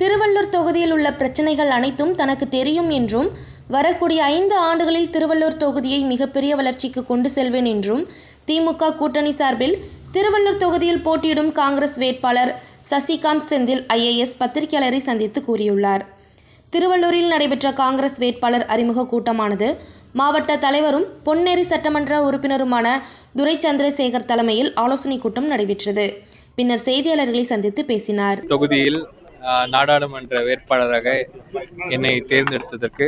திருவள்ளூர் தொகுதியில் உள்ள பிரச்சனைகள் அனைத்தும் தனக்கு தெரியும் என்றும் வரக்கூடிய ஐந்து ஆண்டுகளில் திருவள்ளூர் தொகுதியை மிகப்பெரிய வளர்ச்சிக்கு கொண்டு செல்வேன் என்றும் திமுக கூட்டணி சார்பில் திருவள்ளூர் தொகுதியில் போட்டியிடும் காங்கிரஸ் வேட்பாளர் சசிகாந்த் செந்தில் ஐஏஎஸ் பத்திரிகையாளரை சந்தித்து கூறியுள்ளார். திருவள்ளூரில் நடைபெற்ற காங்கிரஸ் வேட்பாளர் அறிமுக கூட்டமானது மாவட்ட தலைவரும் பொன்னேரி சட்டமன்ற உறுப்பினருமான துரை சந்திரசேகர் தலைமையில் ஆலோசனைக் கூட்டம் நடைபெற்றது. பின்னர் செய்தியாளர்களை சந்தித்து பேசினார். தொகுதியில் நாடாளுமன்ற வேட்பாளராக என்னை தேர்ந்தெடுத்ததற்கு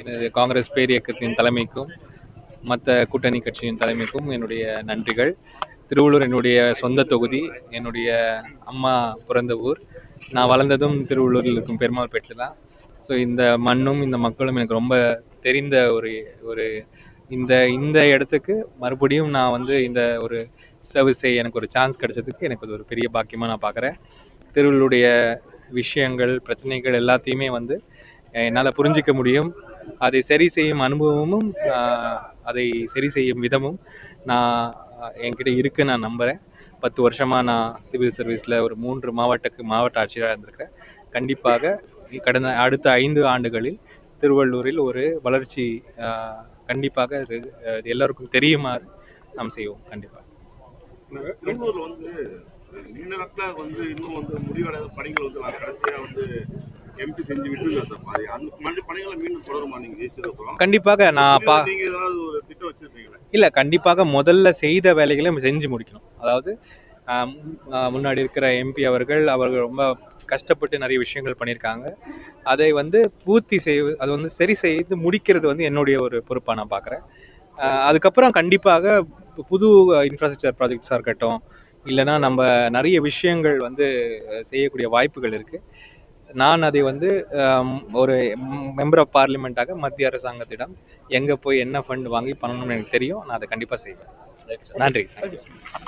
எனது காங்கிரஸ் பேரியக்கத்தின் தலைமைக்கும் மற்ற கூட்டணி கட்சியின் தலைமைக்கும் என்னுடைய நன்றிகள். திருவள்ளூர் என்னுடைய சொந்த தொகுதி என்னுடைய அம்மா பிறந்த ஊர். நான் வளர்ந்ததும் திருவள்ளூரில் இருக்கும் பெருமாள்பேட்டில் தான். ஸோ இந்த மண்ணும் இந்த மக்களும் எனக்கு ரொம்ப தெரிந்த ஒரு ஒரு இந்த இந்த இடத்துக்கு மறுபடியும் நான் வந்து இந்த ஒரு சர்வீஸ் செய்ய எனக்கு ஒரு சான்ஸ் கிடைச்சதுக்கு எனக்கு அது ஒரு பெரிய பாக்கியமாக நான் பார்க்குறேன் திருவள்ளுடைய விஷயங்கள் பிரச்சனைகள் எல்லாத்தையுமே வந்து என்னால் புரிஞ்சிக்க முடியும். அதை சரி செய்யும் அனுபவமும் அதை சரி செய்யும் விதமும் நான் என்கிட்ட இருக்கு நான் நம்புகிறேன் பத்து வருஷமாக நான் சிவில் சர்வீஸில் ஒரு மூன்று மாவட்டக்கு மாவட்ட ஆட்சியராக இருந்திருக்கிறேன். கண்டிப்பாக கடந்த அடுத்த ஐந்து ஆண்டுகளில் திருவள்ளூரில் ஒரு வளர்ச்சி கண்டிப்பாக அது ஆஹ், எல்லாருக்கும் தெரியுமாறு நாம் செய்வோம் கண்டிப்பாக வந்து நீண்ட வந்து இன்னும் வந்து முடிவடையாத பணிகள் வந்து நான் கடைசியா வந்து எம்பி செஞ்சு விட்டு பாதி அந்த மறுபடியும் பணிகளை மீண்டும் தொடருமா நீங்க ஜெயிச்சது அப்புறம்? கண்டிப்பாக நான் பா நீங்க ஏதாவது ஒரு திட்டம் வச்சிருப்பீங்களா? இல்லை கண்டிப்பாக முதல்ல செய்த வேலைகளை செஞ்சு முடிக்கணும். அதாவது முன்னாடி இருக்கிற எம்பி அவர்கள் அவர்கள் ரொம்ப கஷ்டப்பட்டு நிறைய விஷயங்கள் பண்ணியிருக்காங்க. அதை வந்து பூர்த்தி செய்வது அது வந்து சரி செய்து முடிக்கிறது வந்து என்னுடைய ஒரு பொறுப்பாக நான் பார்க்குறேன் அதுக்கப்புறம் கண்டிப்பாக புது இன்ஃப்ராஸ்ட்ரக்சர் ப்ராஜெக்ட்ஸாக இருக்கட்டும் இல்லைன்னா நம்ம நிறைய விஷயங்கள் வந்து செய்யக்கூடிய வாய்ப்புகள் இருக்குது நான் அதை வந்து ஒரு மெம்பர் ஆஃப் பார்லிமெண்ட்டாக மத்திய அரசாங்கத்திடம் எங்கே போய் என்ன ஃபண்ட் வாங்கி பண்ணணும்னு எனக்கு தெரியும். நான் அதை கண்டிப்பாக செய்வேன். நன்றி.